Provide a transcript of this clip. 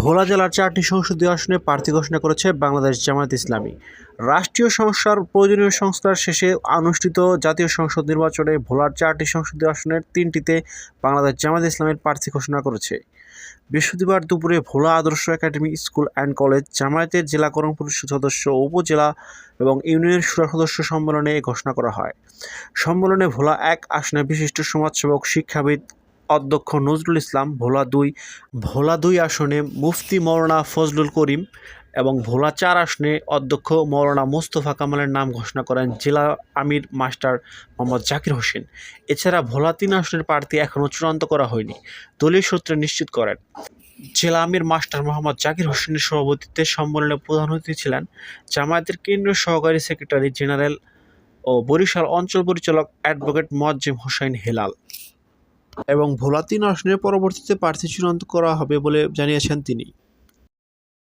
ভোলা জেলার চারটি সংসদীয় আসনে প্রার্থী ঘোষণা করেছে বাংলাদেশ জামায়াত ইসলামী। রাষ্ট্রীয় সংস্কার প্রয়োজনীয় সংস্কার শেষে অনুষ্ঠিত জাতীয় সংসদ নির্বাচনে ভোলার চারটি সংসদীয় আসনের তিনটিতে বাংলাদেশ জামায়াত ইসলামের প্রার্থী ঘোষণা করেছে। বৃহস্পতিবার দুপুরে ভোলা আদর্শ একাডেমি স্কুল অ্যান্ড কলেজ জামায়াতের জেলা করণ পরিষদ সদস্য, উপজেলা এবং ইউনিয়ন সুরা সদস্য সম্মেলনে ঘোষণা করা হয়। সম্মেলনে ভোলা এক আসনে বিশিষ্ট সমাজসেবক, শিক্ষাবিদ অধ্যক্ষ নজরুল ইসলাম ভোলা দুই ভোলা দুই আসনে মুফতি মৌলানা ফজলুল করিম এবং ভোলা চার আসনে অধ্যক্ষ মৌলানা মোস্তফা কামালের নাম ঘোষণা করেন জেলা আমির মাস্টার মোহাম্মদ জাকির হোসেন। এছাড়া ভোলা তিন আসনের প্রার্থী এখনও চূড়ান্ত করা হয়নি, দলীয় সূত্রে নিশ্চিত করেন। জেলা আমির মাস্টার মোহাম্মদ জাকির হোসেনের সভাপতিত্বে সম্মেলনে প্রধান অতিথি ছিলেন জামায়াতের কেন্দ্রীয় সহকারী সেক্রেটারি জেনারেল ও বরিশাল অঞ্চল পরিচালক অ্যাডভোকেট মোয়াজ্জেম হোসেন হেলাল। এবং ভোলাতিন আসনের পরবর্তীতে প্রার্থী চূড়ান্ত করা হবে বলে জানিয়েছেন তিনি।